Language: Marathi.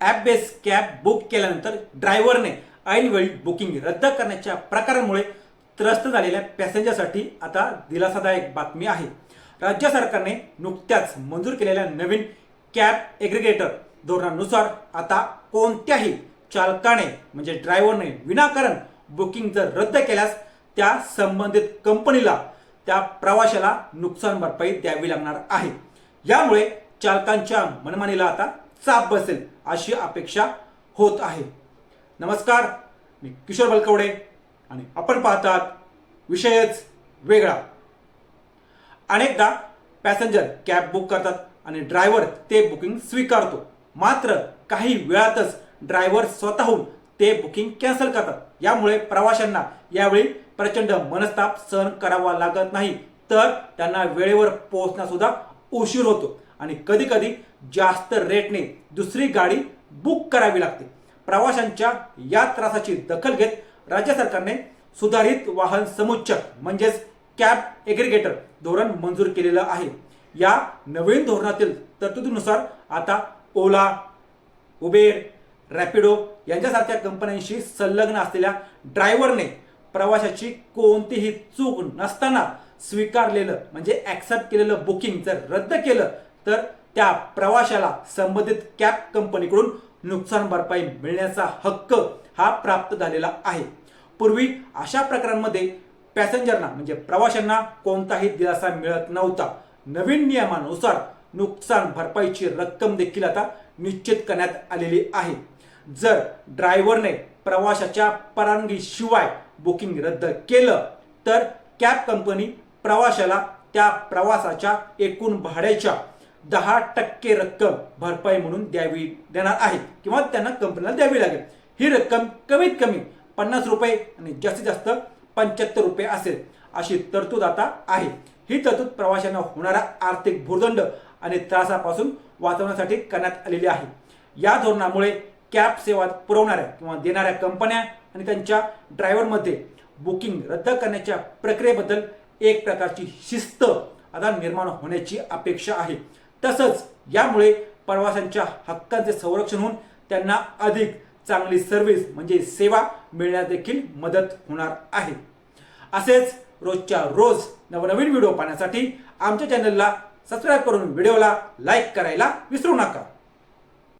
ॲप बेस कॅब बुक केल्यानंतर ड्रायव्हरने ऐनवेळी बुकिंग रद्द करण्याच्या प्रकारांमुळे त्रस्त झालेल्या पॅसेंजरसाठी आता दिलासादायक बातमी आहे. राज्य सरकारने नुकत्याच मंजूर केलेल्या नवीन कॅब एग्रिगेटर धोरणानुसार आता कोणत्याही चालकाने म्हणजे ड्रायव्हरने विनाकारण बुकिंग जर रद्द केल्यास त्या संबंधित कंपनीला त्या प्रवाशाला नुकसान भरपाई द्यावी लागणार आहे. यामुळे चालकांच्या मनमानीला आता चाप बसेल. अशी अपेक्षा होत आहे. नमस्कार मी किशोर बलकवडे आणि आपण पाहतात विषयच वेगळा. अनेकदा पॅसेंजर कॅब बुक करतात आणि ड्रायव्हर ते बुकिंग स्वीकारतो. मात्र काही वेळातच ड्रायव्हर स्वतःहून ते बुकिंग कॅन्सल करतात. यामुळे प्रवाशांना यावेळी प्रचंड मनस्ताप सहन करावा लागत नाही तर त्यांना वेळेवर पोहोचण्यासुद्धा उशीर होतो. आणि कधीकधी जास्त रेटने दुसरी गाडी बुक करावी लागते. प्रवाशांच्या या त्रासाची दखल घेत राज्य सरकारने सुधारित वाहन समुच्चक म्हणजेच कॅब एग्रिगेटर धोरण मंजूर केलेलं आहे. या नवीन धोरणातील तरतुदीनुसार आता ओला उबेर रॅपिडो यांच्यासारख्या कंपन्यांशी संलग्न असलेल्या ड्रायव्हरने प्रवाशाची कोणतीही चूक नसताना स्वीकारलेलं म्हणजे ॲक्सेप्ट केलेलं बुकिंग जर रद्द केलं तर त्या प्रवाशाला संबंधित कॅब कंपनीकडून नुकसान भरपाई मिळण्याचा हक्क हा प्राप्त झालेला आहे. पूर्वी अशा प्रकारांमध्ये पॅसेंजरना म्हणजे प्रवाशांना कोणताही दिलासा मिळत नव्हता. नवीन नियमानुसार नुकसान भरपाईची रक्कम देखील आता निश्चित करण्यात आलेली आहे. जर ड्रायव्हरने प्रवाशाच्या परवानगीशिवाय बुकिंग रद्द केलं तर कॅब कंपनी प्रवाशाला त्या प्रवासाच्या एकूण भाड्याच्या दहा टक्के रक्कम भरपाई म्हणून द्यावी देणार आहे किंवा त्यांना कंपनीला द्यावी लागेल. ही रक्कम कमीत कमी पन्नास रुपये आणि जास्तीत जास्त पंच्याहत्तर रुपये असेल अशी तरतूद आता आहे. ही तरतूद प्रवाशांना होणारा आर्थिक भूर्दंड आणि त्रासापासून वाचवण्यासाठी करण्यात आलेली आहे. या धोरणामुळे कॅब सेवा पुरवणाऱ्या किंवा देणाऱ्या कंपन्या आणि त्यांच्या ड्रायव्हरमध्ये बुकिंग रद्द करण्याच्या प्रक्रियेबद्दल एक प्रकारची शिस्त आता निर्माण होण्याची अपेक्षा आहे. तसंच यामुळे प्रवाशांच्या हक्कांचे संरक्षण होऊन त्यांना अधिक चांगली सर्व्हिस म्हणजे सेवा मिळण्यास देखील मदत होणार आहे. असेच रोजच्या रोज नवनवीन व्हिडिओ पाहण्यासाठी आमच्या चॅनलला सबस्क्राईब करून व्हिडिओला लाईक करायला विसरू नका.